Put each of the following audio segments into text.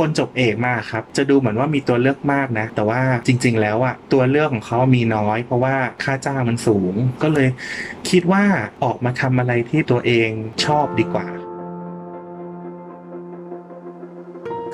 คนจบเอกมาครับ จะดูเหมือนว่ามีตัวเลือกมากนะ แต่ว่าจริง ๆ แล้วอะตัวเลือกของเขามีน้อย เพราะว่าค่าจ้างมันสูง ก็เลยคิดว่าออกมาทำอะไรที่ตัวเองชอบดีกว่า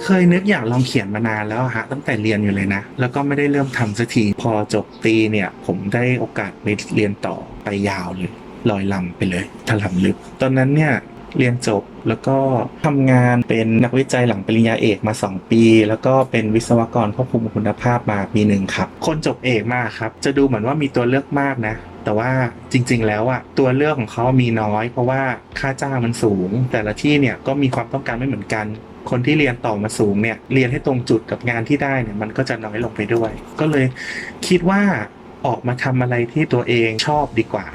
เคยนึกอยากลองเขียนมานานแล้วฮะตั้งแต่เรียนอยู่เลยนะ แล้วก็ไม่ได้เริ่มทำสักทีพอจบตีเนี่ย ผมได้โอกาสไปเรียนต่อไปยาวเลย ลอยลำไปเลยถลำลึก ตอนนั้นเนี่ย เรียนจบ แล้วก็ทำงานเป็นนักวิจัยหลังปริญญาเอกมา 2 ปี แล้วก็เป็นวิศวกรควบคุมคุณภาพมาปีหนึ่งครับ คนจบเอกมาครับ จะดูเหมือนว่ามีตัวเลือกมากนะแต่ว่าจริงๆ แล้วอะตัวเลือกของเขามีน้อย เพราะว่าค่าจ้างมันสูง แต่ละที่เนี่ยก็มีความต้องการไม่เหมือนกัน คนที่เรียนต่อมาสูงเนี่ยเรียนให้ตรงจุดกับงานที่ได้เนี่ยมันก็จะน้อยลงไปด้วย ก็เลยคิดว่าออกมาทำอะไรที่ตัวเองชอบดีกว่า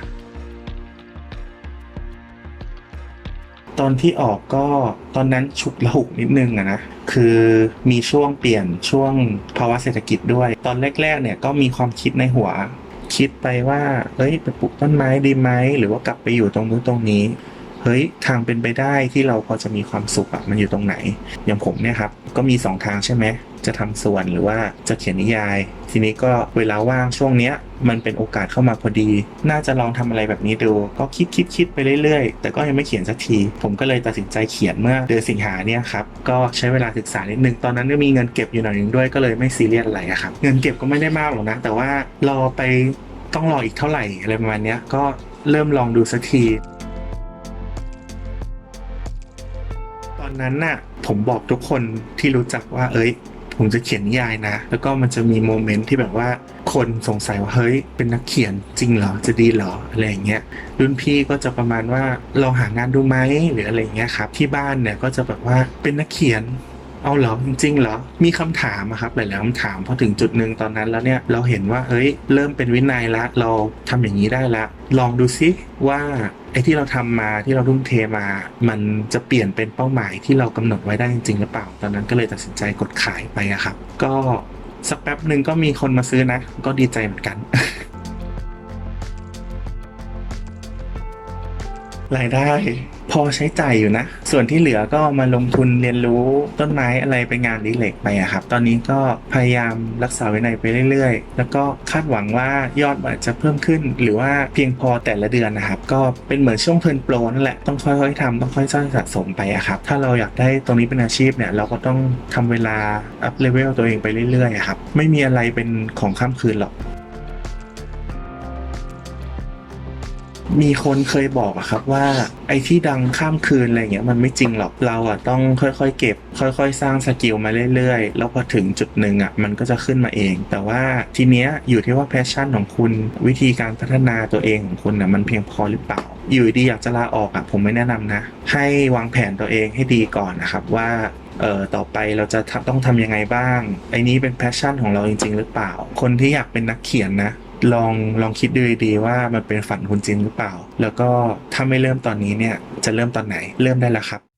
ตอนที่ออกก็ตอนนั้นฉุกละหุกนิดนึงอะนะคือมีช่วงเปลี่ยนช่วงภาวะเศรษฐกิจด้วย ตอนแรกๆเนี่ยก็มีความคิดในหัว คิดไปว่าเอ้ยไปปลูกต้นไม้ดีไหมหรือว่ากลับไปอยู่ตรงนู้นตรงนี้ เฮ้ยทางเป็นไปได้ที่เราพอจะมีความสุขอะมันอยู่ตรงไหน อย่างผมเนี่ยครับก็มีสองทางใช่ไหมจะทำสวนหรือว่าจะเขียนนิยาย ทีนี้ก็เวลาว่างช่วงเนี้ยมันเป็นโอกาสเข้ามาพอดี น่าจะลองทำอะไรแบบนี้ดู ก็คิดคิดคิดไปเรื่อยๆ แต่ก็ยังไม่เขียนสักที ผมก็เลยตัดสินใจเขียนเมื่อเดือนสิงหาเนี่ยครับ ก็ใช้เวลาศึกษานิดนึง ตอนนั้นก็มีเงินเก็บอยู่หน่อยนึงด้วย ก็เลยไม่ซีเรียสอะไรครับ เงินเก็บก็ไม่ได้มากหรอกนะ แต่ว่ารอไปต้องรออีกเท่าไหร่อะไรประมาณเนี้ยก็เริ่มลองดูสักที ตอนนั้นน่ะผมบอกทุกคนที่รู้จักว่า เอ้ย ผมจะเขียนนิยายนะ แล้วก็มันจะมีโมเมนต์ที่แบบว่า คนสงสัยว่าเฮ้ยเป็นนักเขียนจริงเหรอจะดีเหรออะไรอย่างเงี้ยรุ่นพี่ก็จะประมาณว่าเราหางานดูไหมหรืออะไรอย่างเงี้ยครับที่บ้านเนี่ยก็จะแบบว่าเป็นนักเขียน เอาเหรอจริงๆเหรอมีคำถามอะครับหลายๆคำถามพอถึงจุดหนึ่งตอนนั้นแล้วเนี่ยเราเห็นว่าเฮ้ยเริ่มเป็นวินัยละเราทำอย่างนี้ได้ละลองดูซิว่าไอ้ที่เราทำมาที่เราทุ่มเทมา มันจะเปลี่ยนเป็นเป้าหมายที่เรากำหนดไว้ได้จริงหรือเปล่า ตอนนั้นก็เลยตัดสินใจกดขายไปอะครับ ก็สักแป๊บหนึ่งก็มีคนมาซื้อนะ ก็ดีใจเหมือนกันรายได้ พอใช้จ่ายอยู่นะ ส่วนที่เหลือก็มาลงทุนเรียนรู้ต้นไม้อะไรเป็นงานดิเล็กไปอะครับ ตอนนี้ก็พยายามรักษาวินัยไปเรื่อยๆ แล้วก็คาดหวังว่ายอดมันจะเพิ่มขึ้น หรือว่าเพียงพอแต่ละเดือนนะครับ ก็เป็นเหมือนช่วงเทิร์นโปรนั่นแหละ ต้องค่อยๆทำต้องค่อยๆสสะสมไปอะครับ ถ้าเราอยากได้ตรงนี้เป็นอาชีพเนี่ยเราก็ต้องทำเวลาอัพเลเวลตัวเองไปเรื่อยๆครับ ไม่มีอะไรเป็นของข้ามคืนหรอก มีคนเคยบอกอะครับว่าไอ้ที่ดังข้ามคืนอะไรเงี้ยมันไม่จริงหรอกเราอะต้องค่อยๆ เก็บ ค่อย ๆ สร้างสกิลมาเรื่อยๆ แล้วพอถึงจุดหนึ่งอะมันก็จะขึ้นมาเอง แต่ว่าทีเนี้ยอยู่ที่ว่าแพชชั่นของคุณวิธีการพัฒนาตัวเองของคุณอะมันเพียงพอหรือเปล่า อยู่ดีอยากจะลาออกอะผมไม่แนะนำนะ ให้วางแผนตัวเองให้ดีก่อนนะครับว่าเอ่อต่อไปเราจะต้องทำยังไงบ้างไอ้นี้เป็นแพชชั่นของเราจริง ๆ หรือเปล่า คนที่อยากเป็นนักเขียนนะ ลองลองคิดดูดีๆว่ามันเป็นฝันคุณจริงหรือเปล่า แล้วก็ถ้าไม่เริ่มตอนนี้เนี่ยจะเริ่มตอนไหนเริ่มได้แล้วครับ